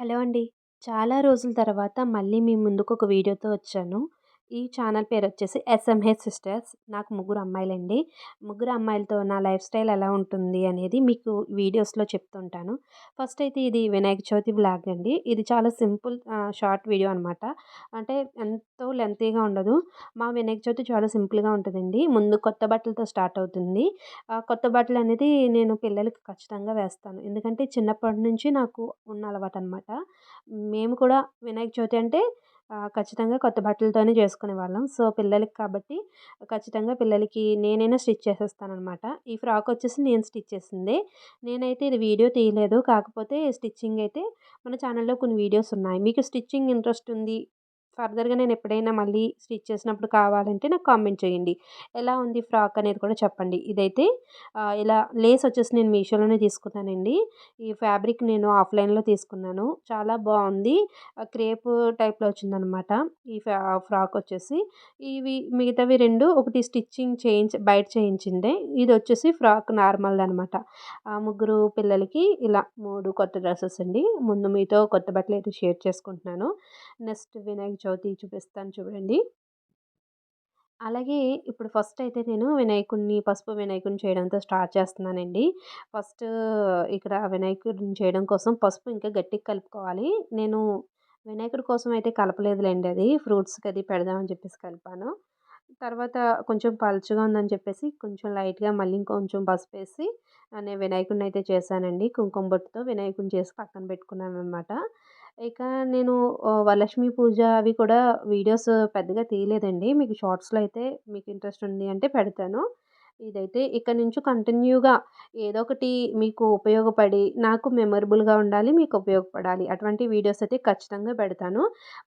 Hello అండి. చాలా రోజుల తర్వాత మళ్ళీ మీ ముందుకు ఒక వీడియోతో వచ్చాను. ఈ ఛానల్ పేరు వచ్చేసి ఎస్ఎంహెచ్ సిస్టర్స్ నాకు ముగ్గురు అమ్మాయిలండి. ముగ్గురు అమ్మాయిలతో నా లైఫ్ స్టైల్ ఎలా ఉంటుంది అనేది మీకు వీడియోస్లో చెప్తుంటాను. ఫస్ట్ అయితే ఇది వినాయక చవితి బ్లాగ్ అండి. ఇది చాలా సింపుల్ షార్ట్ వీడియో అనమాట అంటే ఎంతో లెంతీగా ఉండదు. మా వినాయక చవితి చాలా సింపుల్గా ఉంటుందండి. ముందు కొత్త బట్టలతో స్టార్ట్ అవుతుంది. ఆ కొత్త బట్టలు అనేది నేను పిల్లలకి ఖచ్చితంగా వేస్తాను. ఎందుకంటే చిన్నప్పటి నుంచి నాకు ఉన్న అలవాటు అనమాట మేము కూడా వినాయక చవితి అంటే ఖచ్చితంగా కొత్త బట్టలతోనే చేసుకునే వాళ్ళం. సో పిల్లలకి కాబట్టి ఖచ్చితంగా పిల్లలకి నేనైనా స్టిచ్ చేసేస్తాను అనమాట ఈ ఫ్రాక్ వచ్చేసి నేను స్టిచ్ చేసింది. నేనైతే ఇది వీడియో తీయలేదు. కాకపోతే స్టిచ్చింగ్ అయితే మన ఛానల్లో కొన్ని వీడియోస్ ఉన్నాయి. మీకు స్టిచ్చింగ్ ఇంట్రెస్ట్ ఉంది ఫర్దర్గా నేను ఎప్పుడైనా మళ్ళీ స్టిచ్ చేసినప్పుడు కావాలంటే నాకు కామెంట్ చేయండి. ఎలా ఉంది ఫ్రాక్ అనేది కూడా చెప్పండి. ఇదైతే ఇలా లేస్ వచ్చేసి నేను మీషోలోనే తీసుకున్నానండి. ఈ ఫ్యాబ్రిక్ నేను ఆఫ్లైన్లో తీసుకున్నాను. చాలా బాగుంది. క్రేప్ టైప్లో వచ్చిందనమాట. ఈ ఫ్రాక్ వచ్చేసి. ఇవి మిగతావి రెండు ఒకటి స్టిచ్చింగ్ చేయించి బయట చేయించిందే. ఇది వచ్చేసి ఫ్రాక్ నార్మల్ అనమాట. ఆ ముగ్గురు పిల్లలకి ఇలా మూడు కొత్త డ్రెస్సెస్ అండి. ముందు మీతో కొత్త బట్టలు అయితే షేర్ చేసుకుంటున్నాను. నెక్స్ట్ వినాయక చవితి చూపిస్తాను చూడండి. అలాగే ఇప్పుడు ఫస్ట్ అయితే నేను వినాయకుడిని పసుపు వినాయకుడిని చేయడంతో స్టార్ట్ చేస్తున్నానండి. ఫస్ట్ ఇక్కడ వినాయకుడిని చేయడం కోసం పసుపు ఇంకా గట్టిగా కలుపుకోవాలి. నేను వినాయకుడి కోసం అయితే కలపలేదులేండి అది. ఫ్రూట్స్కి అది పెడదామని చెప్పేసి కలిపాను. తర్వాత కొంచెం పలుచగా ఉందని చెప్పేసి కొంచెం లైట్గా మళ్ళీ ఇంకొంచెం పసుపు వేసి నేను వినాయకుడిని అయితే చేశానండి. కుంకుమ బొట్టుతో వినాయకుడిని చేసి పక్కన పెట్టుకున్నాను అనమాట ఇక నేను వరలక్ష్మి పూజ అవి కూడా వీడియోస్ పెద్దగా తీయలేదండి. మీకు షార్ట్స్లో అయితే మీకు ఇంట్రెస్ట్ ఉంది అంటే పెడతాను. ఇదైతే ఇక్కడ నుంచి కంటిన్యూగా ఏదో ఒకటి మీకు ఉపయోగపడి నాకు మెమొరబుల్గా ఉండాలి మీకు ఉపయోగపడాలి అటువంటి వీడియోస్ అయితే ఖచ్చితంగా పెడతాను.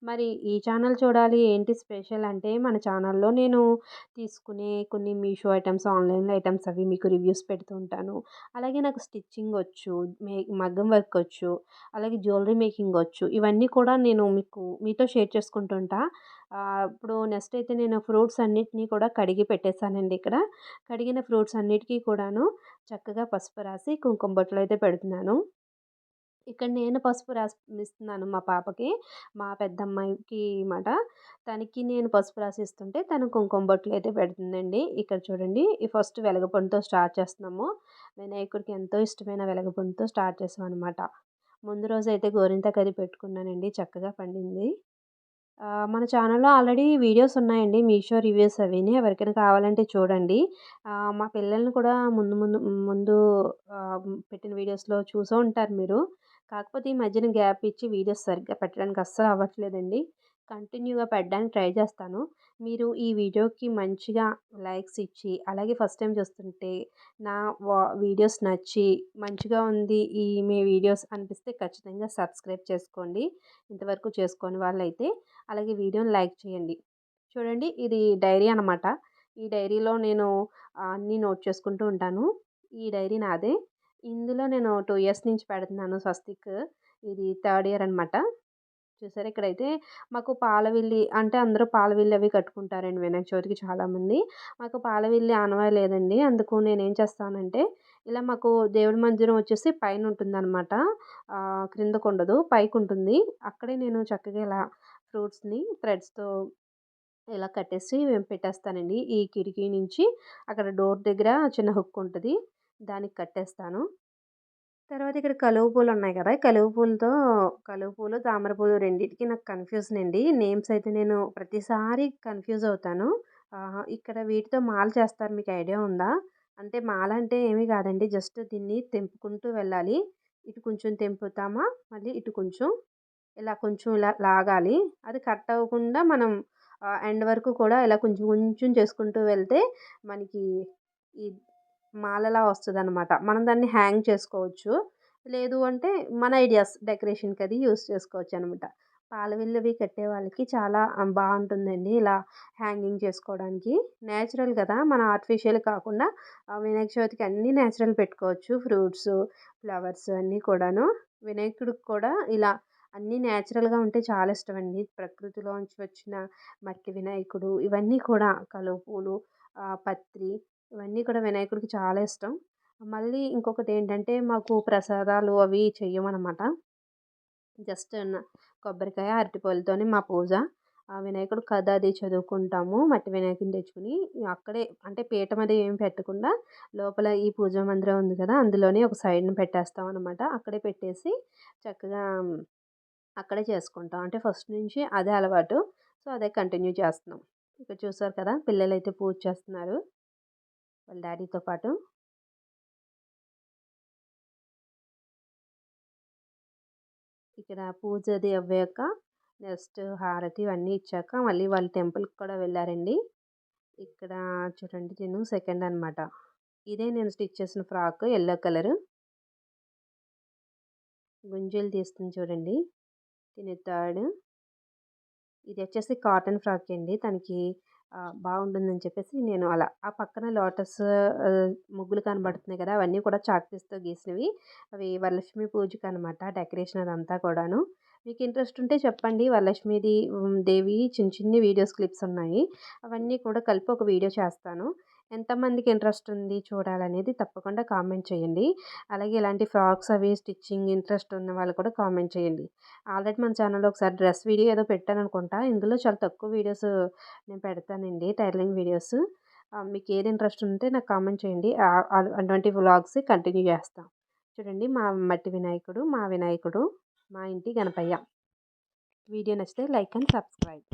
మరి ఈ ఛానల్ చూడాలి ఏంటి స్పెషల్ అంటే మన ఛానల్లో నేను తీసుకునే కొన్ని మీషో ఐటమ్స్ ఆన్లైన్ ఐటమ్స్ అవి మీకు రివ్యూస్ పెడుతూ ఉంటాను. అలాగే నాకు స్టిచ్చింగ్ వచ్చు మే మగ్గం వర్క్ వచ్చు అలాగే జ్యువెలరీ మేకింగ్ వచ్చు ఇవన్నీ కూడా నేను మీకు మీతో షేర్ చేసుకుంటుంటా ఇప్పుడు నెక్స్ట్ అయితే నేను ఫ్రూట్స్ అన్నిటినీ కూడా కడిగి పెట్టేశానండి ఇక్కడ. కడిగిన ఫ్రూట్స్ అన్నిటికీ కూడాను చక్కగా పసుపు రాసి కుంకుమ బొట్టలు అయితే పెడుతున్నాను. ఇక్కడ నేను పసుపు రాసిస్తున్నాను మా పాపకి మా పెద్దమ్మాయికి మాట. తనకి నేను పసుపు రాసిస్తుంటే తను కుంకుమ బొట్లు అయితే పెడుతుందండి. ఇక్కడ చూడండి ఈ ఫస్ట్ వెలగపొండితో స్టార్ట్ చేస్తున్నాము. వినాయకుడికి ఎంతో ఇష్టమైన వెలగపొండితో స్టార్ట్ చేసాం అనమాట ముందు రోజు అయితే గోరింత కది పెట్టుకున్నానండి చక్కగా పండింది. మన ఛానల్లో ఆల్రెడీ వీడియోస్ ఉన్నాయండి. మీషో రివ్యూస్ అవిని. ఎవరికైనా కావాలంటే చూడండి. మా పిల్లల్ని కూడా ముందు ముందు ముందు పెట్టిన వీడియోస్లో చూసే ఉంటారు మీరు. కాకపోతే ఈ మధ్యన గ్యాప్ ఇచ్చి వీడియోస్ సరిగ్గా పెట్టడానికి అస్సలు అవ్వట్లేదండి. కంటిన్యూగా పెట్టడానికి ట్రై చేస్తాను. మీరు ఈ వీడియోకి మంచిగా లైక్స్ ఇచ్చి అలాగే ఫస్ట్ టైం చూస్తుంటే నా వా వీడియోస్ నచ్చి మంచిగా ఉంది ఈ మీ వీడియోస్ అనిపిస్తే ఖచ్చితంగా సబ్స్క్రైబ్ చేసుకోండి. ఇంతవరకు చేసుకోని వాళ్ళైతే అలాగే వీడియోని లైక్ చేయండి. చూడండి ఇది డైరీ అనమాట ఈ డైరీలో నేను అన్నీ నోట్ చేసుకుంటూ ఉంటాను. ఈ డైరీ నాదే. ఇందులో నేను టూ ఇయర్స్ నుంచి పెడుతున్నాను స్వస్తిక్. ఇది థర్డ్ ఇయర్ అనమాట చూసారు ఇక్కడైతే మాకు పాలవిల్లి అంటే అందరూ పాలవిల్లి అవి కట్టుకుంటారండి వినాయక చవితికి చాలామంది. మాకు పాలవిల్లి ఆనవాయి లేదండి. అందుకు నేను ఏం చేస్తానంటే ఇలా మాకు దేవుడి మందిరం వచ్చేసి పైన ఉంటుందన్నమాట క్రిందకు ఉండదు పైకి ఉంటుంది అక్కడే నేను చక్కగా ఇలా ఫ్రూట్స్ని థ్రెడ్స్తో ఇలా కట్టేసి పెట్టేస్తానండి. ఈ కిటికీ నుంచి అక్కడ డోర్ దగ్గర చిన్న హుక్ ఉంటుంది దానికి కట్టేస్తాను. తర్వాత ఇక్కడ కలువ పూలు ఉన్నాయి కదా కలువ పూలతో కలువ పూలు తామర పూలు రెండింటికి నాకు కన్ఫ్యూజన్ అండి. నేమ్స్ అయితే నేను ప్రతిసారి కన్ఫ్యూజ్ అవుతాను. ఇక్కడ వీటితో మాల చేస్తారు మీకు ఐడియా ఉందా? అంటే మాల అంటే ఏమీ కాదండి. జస్ట్ దీన్ని తెంపుకుంటూ వెళ్ళాలి. ఇటు కొంచెం తెంపుతామా? మళ్ళీ ఇటు కొంచెం ఇలా కొంచెం ఇలా లాగాలి. అది కట్ అవ్వకుండా మనం ఎండ్ వరకు కూడా ఇలా కొంచెం కొంచెం చేసుకుంటూ వెళ్తే మనకి ఈ మాలలా వస్తుంది అనమాట మనం దాన్ని హ్యాంగ్ చేసుకోవచ్చు. లేదు అంటే మన ఐడియాస్ డెకరేషన్కి అది యూస్ చేసుకోవచ్చు అనమాట పాలవిల్లవి కట్టే వాళ్ళకి చాలా బాగుంటుందండి ఇలా హ్యాంగింగ్ చేసుకోవడానికి. నేచురల్ కదా మన ఆర్టిఫిషియల్ కాకుండా వినాయక చవితికి అన్నీ నేచురల్ పెట్టుకోవచ్చు. ఫ్రూట్స్ ఫ్లవర్స్ అన్నీ కూడాను. వినాయకుడికి కూడా ఇలా అన్నీ నేచురల్గా ఉంటే చాలా ఇష్టం అండి ప్రకృతిలోంచి వచ్చిన మట్టి వినాయకుడు ఇవన్నీ కూడా కలువ పూలు పత్రి ఇవన్నీ కూడా వినాయకుడికి చాలా ఇష్టం. మళ్ళీ ఇంకొకటి ఏంటంటే మాకు ప్రసాదాలు అవి చెయ్యమన్నమాట జస్ట్ కొబ్బరికాయ అరటిపళ్ళతోనే మా పూజ. ఆ వినాయకుడు కథ అది చదువుకుంటాము. మట్టి వినాయకుని తెచ్చుకుని అక్కడే అంటే పీఠం అది ఏం పెట్టకుండా లోపల ఈ పూజా మందిరం ఉంది కదా అందులోనే ఒక సైడ్ని పెట్టేస్తాం అనమాట అక్కడే పెట్టేసి చక్కగా అక్కడే చేసుకుంటాం. అంటే ఫస్ట్ నుంచి అదే అలవాటు. సో అదే కంటిన్యూ చేస్తున్నాం. ఇక్కడ చూసారు కదా పిల్లలు అయితే పూజ చేస్తున్నారు. వాళ్ళ డాడీతో పాటు. ఇక్కడ పూజ అది అవ్వాక నెక్స్ట్ హారతి ఇవన్నీ ఇచ్చాక మళ్ళీ వాళ్ళ టెంపుల్కి కూడా వెళ్ళారండి. ఇక్కడ చూడండి నేను సెకండ్ అనమాట ఇదే నేను స్టిచ్ చేసిన ఫ్రాక్ ఎల్లో కలర్. గుంజలు తీస్తుంది చూడండి. దీని థర్డ్ ఇది వచ్చేసి కాటన్ ఫ్రాక్ అండి. తనకి బాగుంటుందని చెప్పేసి నేను అలా. ఆ పక్కన లోటస్ ముగ్గులు కనబడుతున్నాయి కదా! అవన్నీ కూడా చాక్ పీస్తో గీసినవి. అవి వరలక్ష్మి పూజకు అనమాట డెకరేషన్ అదంతా కూడాను. మీకు ఇంట్రెస్ట్ ఉంటే చెప్పండి. వరలక్ష్మిది దేవి చిన్న చిన్ని వీడియోస్ క్లిప్స్ ఉన్నాయి. అవన్నీ కూడా కలిపి ఒక వీడియో చేస్తాను. ఎంతమందికి ఇంట్రెస్ట్ ఉంది చూడాలనేది తప్పకుండా కామెంట్ చేయండి. అలాగే ఇలాంటి ఫ్రాక్స్ అవి స్టిచ్చింగ్ ఇంట్రెస్ట్ ఉన్న వాళ్ళు కూడా కామెంట్ చేయండి. ఆల్రెడీ మన ఛానల్లో ఒకసారి డ్రెస్ వీడియో ఏదో పెట్టాను అనుకుంటా ఇందులో చాలా తక్కువ వీడియోస్ నేను పెడతానండి టైలరింగ్ వీడియోస్. మీకు ఏది ఇంట్రెస్ట్ ఉంటే నాకు కామెంట్ చేయండి. అటువంటి వ్లాగ్స్ కంటిన్యూ చేస్తాం. చూడండి మా మట్టి వినాయకుడు మా వినాయకుడు మా ఇంటి గణపయ్య. వీడియో నచ్చితే లైక్ అండ్ సబ్స్క్రైబ్.